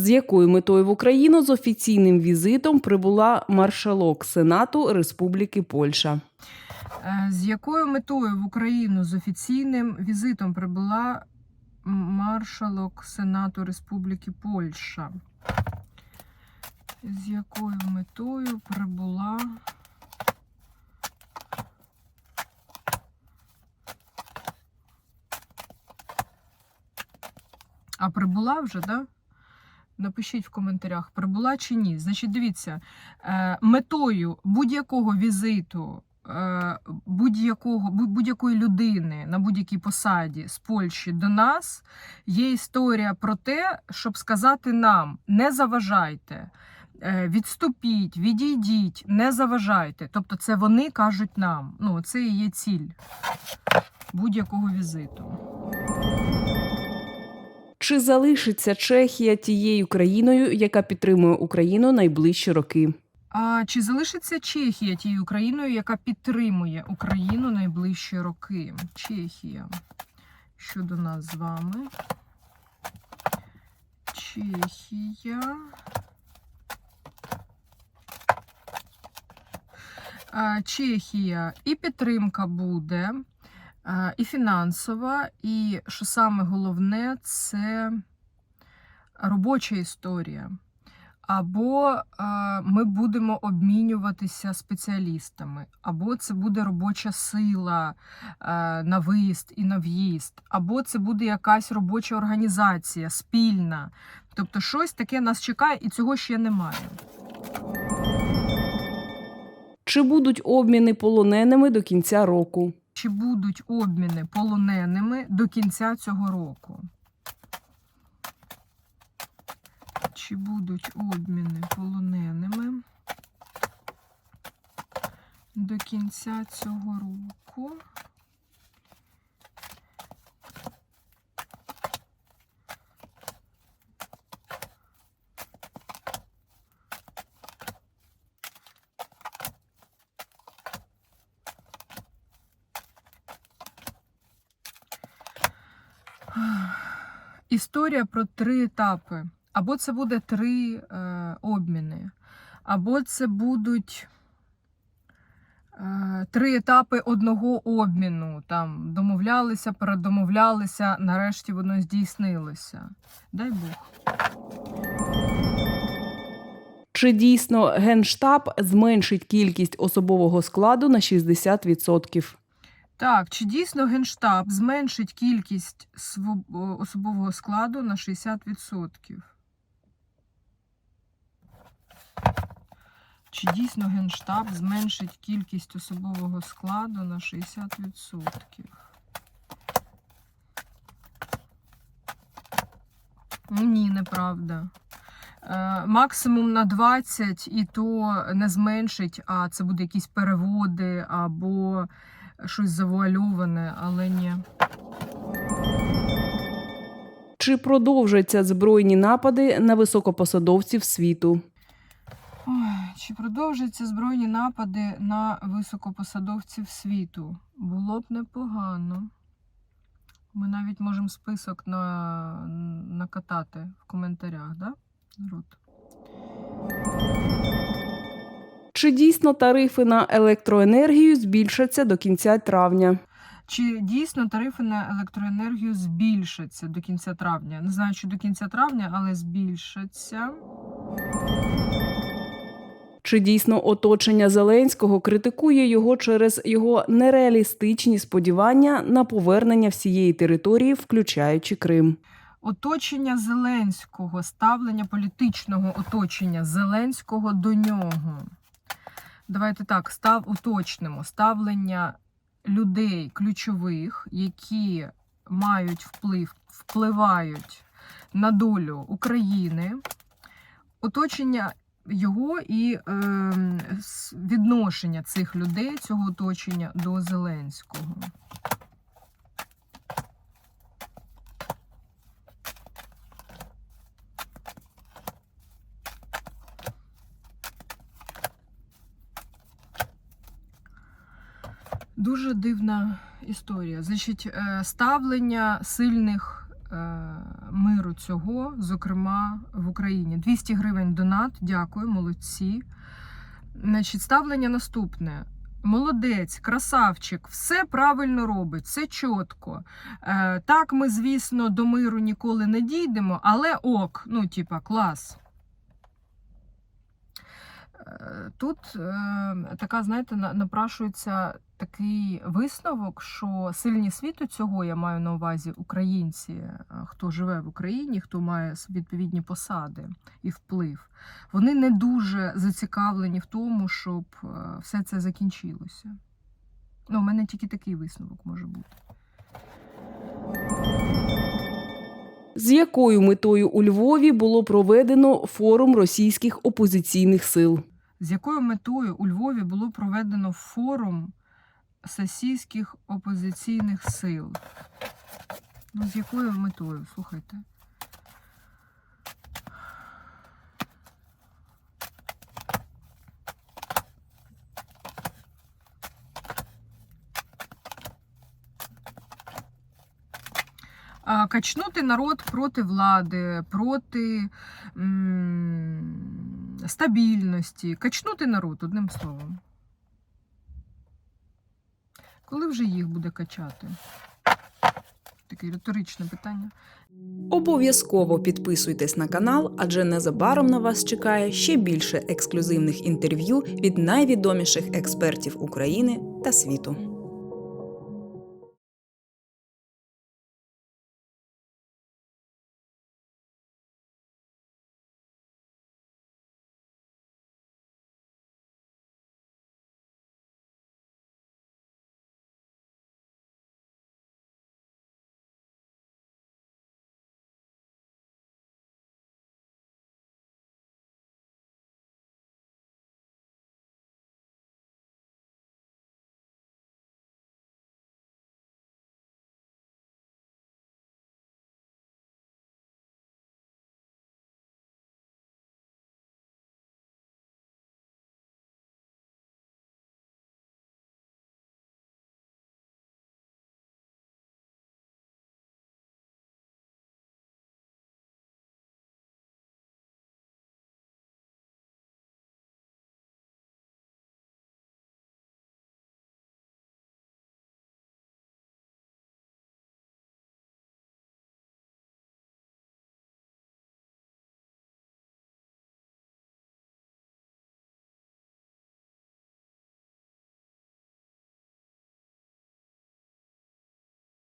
З якою метою в Україну з офіційним візитом прибула маршалок Сенату Республіки Польща. Е, З якою метою в Україну з офіційним візитом прибула маршалок Сенату Республіки Польща? З якою метою прибула А прибула вже, да? Напишіть в коментарях, прибула чи ні. Значить, дивіться, е, метою будь-якого візиту, е, будь-якого, будь- будь-якої людини на будь-якій посаді з Польщі до нас є історія про те, щоб сказати нам: не заважайте, е, відступіть, відійдіть, не заважайте. Тобто, це вони кажуть нам. Ну, це і є ціль будь-якого візиту. Чи залишиться Чехія тією країною, яка підтримує Україну найближчі роки? А чи залишиться Чехія тією країною, яка підтримує Україну найближчі роки? Чехія. Щодо нас з вами. Чехія. Чехія і підтримка буде, і фінансова, і що саме головне, це робоча історія або е, ми будемо обмінюватися спеціалістами, або це буде робоча сила е, на виїзд і на в'їзд, або це буде якась робоча організація спільна. Тобто щось таке нас чекає, і цього ще немає. Чи будуть обміни полоненими до кінця року? Чи будуть обміни полоненими до кінця цього року? Чи будуть обміни полоненими до кінця цього року? Історія про три етапи. Або це буде три е, обміни, або це будуть е, три етапи одного обміну. Там домовлялися, передомовлялися, нарешті воно здійснилося. Дай Бог. Чи дійсно Генштаб зменшить кількість особового складу на 60%? Так, чи дійсно Генштаб зменшить кількість особового складу на 60%? Чи дійсно Генштаб зменшить кількість особового складу на 60%? Ну, Ні, неправда. Е, Максимум на 20 і то не зменшить, а це буде якісь переводи або щось завуальоване, але ні. Чи продовжаться збройні напади на високопосадовців світу? Ой, чи продовжаться збройні напади на високопосадовців світу? Було б непогано. Ми навіть можемо список на... накатати в коментарях, да? Народ? Чи дійсно тарифи на електроенергію збільшаться до кінця травня? Чи дійсно тарифи на електроенергію збільшаться до кінця травня? Не знаю, чи до кінця травня, але збільшаться. Чи дійсно оточення Зеленського критикує його через його нереалістичні сподівання на повернення всієї території, включаючи Крим? Оточення Зеленського, ставлення політичного оточення Зеленського до нього. Давайте так, став уточнимо ставлення людей ключових, які мають вплив, впливають на долю України, оточення його і е, відношення цих людей, цього оточення до Зеленського. Дуже дивна історія. Значить, е, ставлення сильних миру цього, зокрема в Україні. 200 гривень донат. Дякую, молодці. Значить, ставлення наступне. Молодець, красавчик, все правильно робить, все чітко. Е, так, ми, звісно, до миру ніколи не дійдемо, але ок, ну, типа, клас. Е, Тут е, така, знаєте, напрашується такий висновок, що сильні світу цього я маю на увазі українці, е, хто живе в Україні, хто має відповідні посади і вплив, вони не дуже зацікавлені в тому, щоб е, все це закінчилося. Ну, у мене тільки такий висновок може бути. З якою метою у Львові було проведено форум російських опозиційних сил? з якою метою у Львові було проведено форум сесійських опозиційних сил. Ну, з якою метою, слухайте. Качнути народ проти влади, проти м, стабільності. Качнути народ, одним словом. Коли вже їх буде качати? Таке риторичне питання. Обов'язково підписуйтесь на канал, адже незабаром на вас чекає ще більше ексклюзивних інтерв'ю від найвідоміших експертів України та світу.